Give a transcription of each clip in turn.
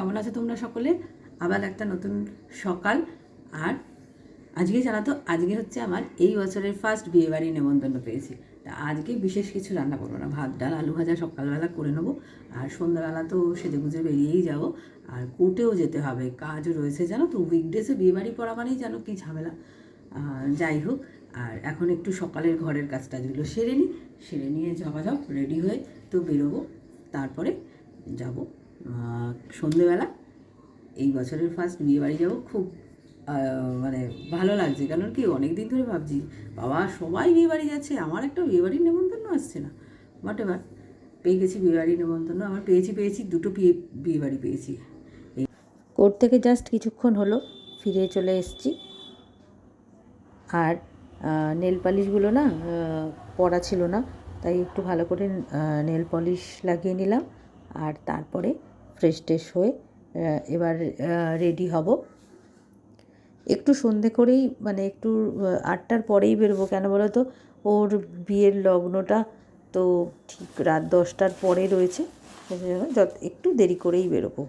আছো তোমরা সকলে? আবার একটা নতুন সকাল। আর আজকে জানাতো আজকে হচ্ছে আমার এই বছরের ফার্স্ট বিয়েবাড়ি নেমন্তন্ন পেয়েছি। তা আজকে বিশেষ কিছু রান্না করব না। ভাত, ডাল, আলু ভাজা সকালবেলা করে নেব। আর সন্ধ্যাবেলা তো সেজে গুজে বেরিয়েই যাব। আর কোর্টেও যেতে হবে। কাজও রয়েছে, জানো তো? উইকডেসে বিয়েবাড়ি পড়া মানেই জানো কী ঝামেলা। যাই হোক, আর এখন একটু সকালের ঘরের কাজ টাজগুলো সেরে নিই। সেরে নিয়ে ঝপাঝপ রেডি হয়ে তো বেরোবো। তারপরে যাব। সন্ধেবেলা এই বছরের ফার্স্ট বিয়ে বাড়ি যাব খুব মানে ভালো লাগছে। কারণ কি অনেক দিন ধরে ভাবছি, বাবা, সবাই বিয়ে বাড়ি যাচ্ছে, আমার একটা বিয়ে বাড়ির নেমন্তন্ন আসছে না। বাট এবার পেয়ে গেছি বিয়ে বাড়ির নেমন্তন্ন আমার পেয়েছি পেয়েছি, দুটো বিয়ে বিয়ে বাড়ি পেয়েছি। কোর্ট থেকে জাস্ট কিছুক্ষণ হলো, ফিরে চলে এসেছি। আর নেল পলিশগুলো না পরা ছিল না, তাই একটু ভালো করে নেল পলিশ লাগিয়ে নিলাম। আর তারপরে ফ্রেশ ট্রেশ হয়ে এবার রেডি হব। একটু সন্ধে করেই মানে একটু আটটার পরেই বেরোবো কেন বলো তো? ওর বিয়ের লগ্নটা তো ঠিক রাত দশটার পরে রয়েছে। যত, একটু দেরি করেই বেরোবো।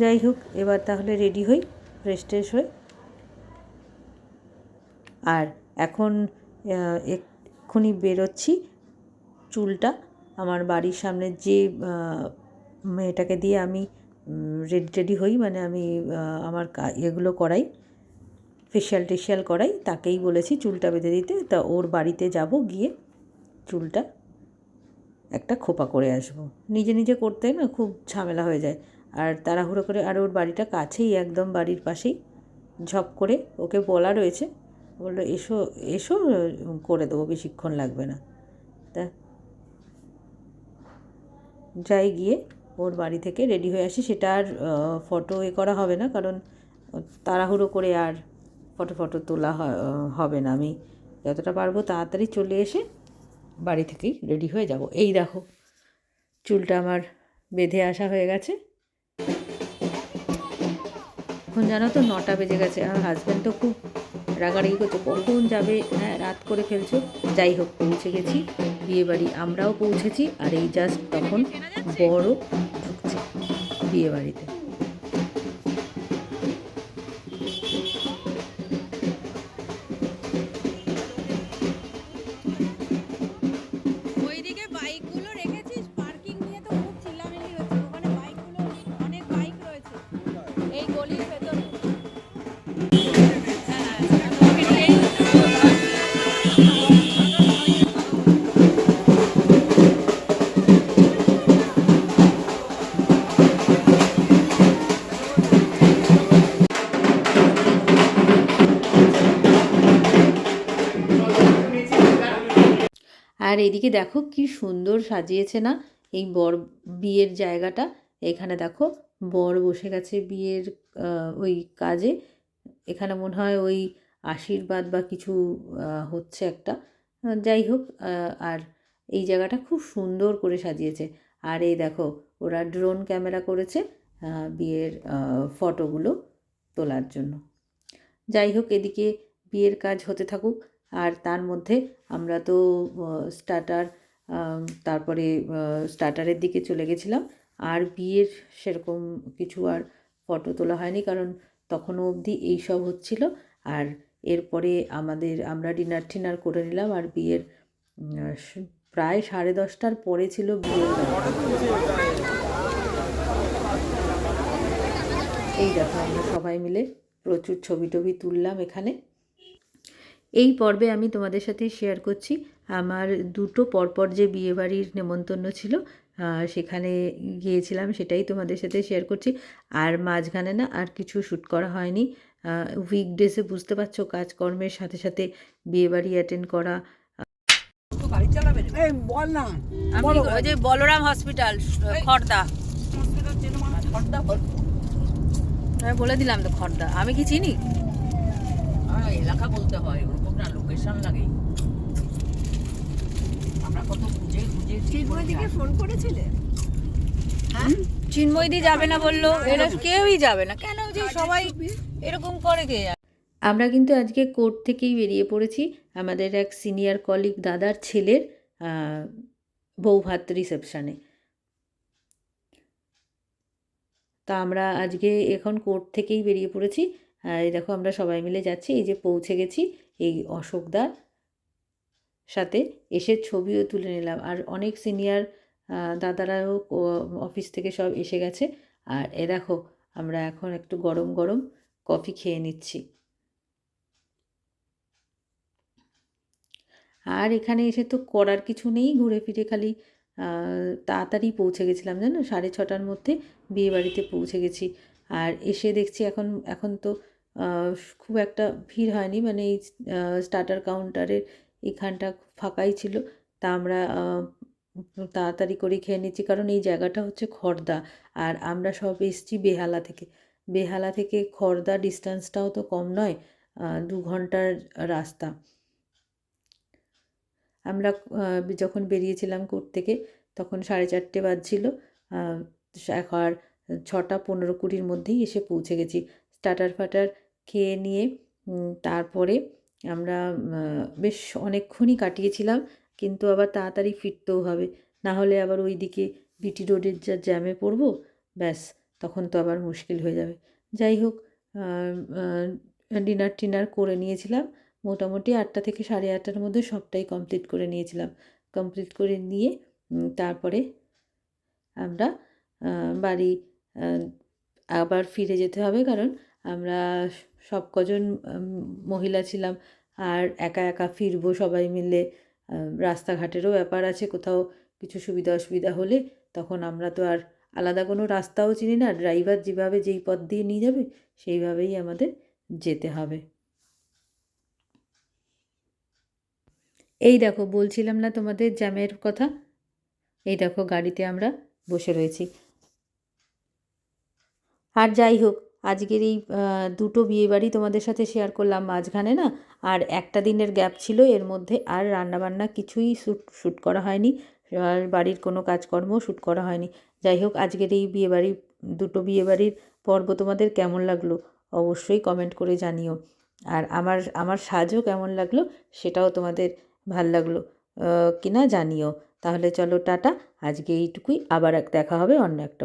যাই হোক, এবার তাহলে রেডি হই ফ্রেশ ট্রেশ হই আর এখন এক্ষুনি বেরোচ্ছি চুলটা। আমার বাড়ির সামনে যে মেয়েটাকে দিয়ে আমি রেডি টেডি হই মানে আমি আমার এগুলো করাই ফেশিয়াল টেশিয়াল করাই, তাকেই বলেছি চুলটা বেঁধে দিতে, তা ওর বাড়িতে যাব গিয়ে চুলটা একটা খোপা করে আসব। নিজে নিজে করতে না খুব ঝামেলা হয়ে যায়। আর তাড়াহুড়ো করে, আর ওর বাড়িটা কাছেই, একদম বাড়ির পাশেই, ঝপ করে ওকে বলা রয়েছে। বলল, এসো এসো, করে দেবো, বেশিক্ষণ লাগবে না। তা যাই গিয়ে ওর বাড়ি থেকে রেডি হয়ে আসি। সেটা আর ফটো এ করা হবে না, কারণ তাড়াহুড়ো করে আর ফটো ফটো তোলা হবে না। আমি যতটা পারব তাড়াতাড়ি চলে এসে বাড়ি থেকেই রেডি হয়ে যাব। এই দেখো, চুলটা আমার বেঁধে আসা হয়ে গেছে। এখন জানো তো নটা বেজে গেছে আমার হাজব্যান্ড তো খুব রাগারাগি করছে কখন যাবে? হ্যাঁ রাত করে ফেলছো। যাই হোক, পৌঁছে গেছি। বিয়ে বাড়ি আমরাও পৌঁছেছি, আর এই জাস্ট তখন বড় ঢুকছে বিয়ে আর এদিকে দেখো কি সুন্দর সাজিয়েছে না? এই বর, বিয়ের জায়গাটা। এখানে দেখো বর বসে গেছে বিয়ের ওই কাজে। এখানে মনে হয় ওই আশীর্বাদ বা কিছু হচ্ছে একটা। যাই হোক আর এই জায়গাটা খুব সুন্দর করে সাজিয়েছে। আর এই দেখো ওরা ড্রোন ক্যামেরা করেছে বিয়ের ফটোগুলো তোলার জন্য। যাই হোক, এদিকে বিয়ের কাজ হতে থাকুক। আর তার মধ্যে আমরা তো স্টার্টার তারপরে স্টার্টারের দিকে চলে গেছিলাম। আর বিয়ের সেরকম কিছু আর ফটো তোলা হয়নি কারণ তখনও অবধি এইসব হচ্ছিল। আর এরপরে আমাদের, আমরা ডিনার টিনার করে নিলাম আর বিয়ের প্রায় সাড়ে দশটার পরে ছিল বিয়ের এই দেখো, আমরা সবাই মিলে প্রচুর ছবি টবি তুললাম এখানে। এই পর্বে আমি তোমাদের সাথে শেয়ার করছি আমার দুটো পরপর যে বিয়েবাড়ির নেমন্তন্ন ছিল সেখানে গিয়েছিলাম সেটাই তোমাদের সাথে শেয়ার করছি। আর মাঝখানে না আর কিছু শ্যুট করা হয়নি। উইকডেসে বুঝতে পারছ কাজকর্মের সাথে সাথে বিয়েবাড়ি অ্যাটেন্ড করা। এই বল না। আমি ওই যে বলরাম হসপিটাল খড়দা আমি বলে দিলাম তো খড়দা আমি কি চিনি? হ্যাঁ, এলাকা বলতে হয় না লোকেশন লাগে। আমরা কত খুঁজে খুঁজে চিন্ময়দিকে ফোন করেছিলে? চিন্ময়দি যাবে না বলল এরা কেউই যাবে না। কেন যে সবাই এরকম করে কে আমরা কিন্তু আজকে কোর্ট থেকেই বেরিয়ে পড়েছি। আমাদের এক সিনিয়র কলিগ দাদার ছেলের আহ, বৌভাত রিসেপশানে। তা আমরা আজকে এখন কোর্ট থেকেই বেরিয়ে পড়েছি। আর এই দেখো আমরা সবাই মিলে যাচ্ছি এই যে পৌঁছে গেছি। এই অশোকদার সাথে এসে ছবিও তুলে নিলাম। আর অনেক সিনিয়র দাদারাও অফিস থেকে সব এসে গেছে। আর এ দেখো, আমরা এখন একটু গরম গরম কফি খেয়ে নিচ্ছি। আর এখানে এসে তো করার কিছু নেই, ঘুরে ফিরে খালি তাড়াতাড়ি পৌঁছে গেছিলাম জানো? সাড়ে ছটার মধ্যে বিয়ে বাড়িতে পৌঁছে গেছি। আর এসে দেখছি এখন এখন তো খুব একটা ভিড় হয়নি। মানে এই স্টার্টার কাউন্টারের এখানটা ফাঁকাই ছিল। তা আমরা তাড়াতাড়ি করে খেয়ে নিচ্ছি। কারণ এই জায়গাটা হচ্ছে খর্দা। আর আমরা সব এসছি বেহালা থেকে। বেহালা থেকে খর্দা ডিস্টেন্সটাও তো কম নয় দু ঘণ্টার রাস্তা। আমরা যখন বেরিয়েছিলাম কোর্ট থেকে, তখন সাড়ে চারটে বাজছিল। আর ছটা পনেরো কুড়ির মধ্যেই এসে পৌঁছে গেছি। স্টার্টার ফাটার খেয়ে নিয়ে তারপরে আমরা বেশ অনেকক্ষণই কাটিয়েছিলাম, কিন্তু আবার তাড়াতাড়ি ফিরতেও হবে। না হলে আবার ওই দিকে বিটি রোডের যা জ্যামে পড়ব, ব্যাস, তখন তো আবার মুশকিল হয়ে যাবে। যাই হোক ডিনার টিনার করে নিয়েছিলাম। মোটামুটি আটটা থেকে সাড়ে আটটার মধ্যে সবটাই কমপ্লিট করে নিয়েছিলাম। কমপ্লিট করে নিয়ে তারপরে আমরা বাড়ি আবার ফিরে যেতে হবে কারণ আমরা সব কজন মহিলা ছিলাম আর একা একা ফিরবো সবাই মিলে রাস্তাঘাটেরও ব্যাপার আছে, কোথাও কিছু সুবিধা অসুবিধা হলে তখন আমরা তো আর আলাদা কোনো রাস্তাও চিনি না, ড্রাইভার যেভাবে যেই পথ দিয়ে নিয়ে যাবে সেইভাবেই আমাদের যেতে হবে। এই দেখো, বলছিলাম না তোমাদের জ্যামের কথা? এই দেখো, গাড়িতে আমরা বসে রয়েছি। আর যাই হোক আজকের এই দুটো বিয়েবাড়ি তোমাদের সাথে শেয়ার করলাম মাঝখানে না? আর একটা দিনের গ্যাপ ছিল, এর মধ্যে আর রান্নাবান্না কিছুই শ্যুট শ্যুট করা হয়নি। আর বাড়ির কোনো কাজকর্মও শ্যুট করা হয়নি। যাই হোক, আজকের এই বিয়েবাড়ি, দুটো বিয়েবাড়ির পর্ব তোমাদের কেমন লাগল অবশ্যই কমেন্ট করে জানিও। আর আমার আমার সাজও কেমন লাগল সেটাও তোমাদের ভালো লাগল কিনা জানিও। তাহলে চলো টাটা, আজকে এইটুকুই, আবার এক, দেখা হবে অন্য একটা।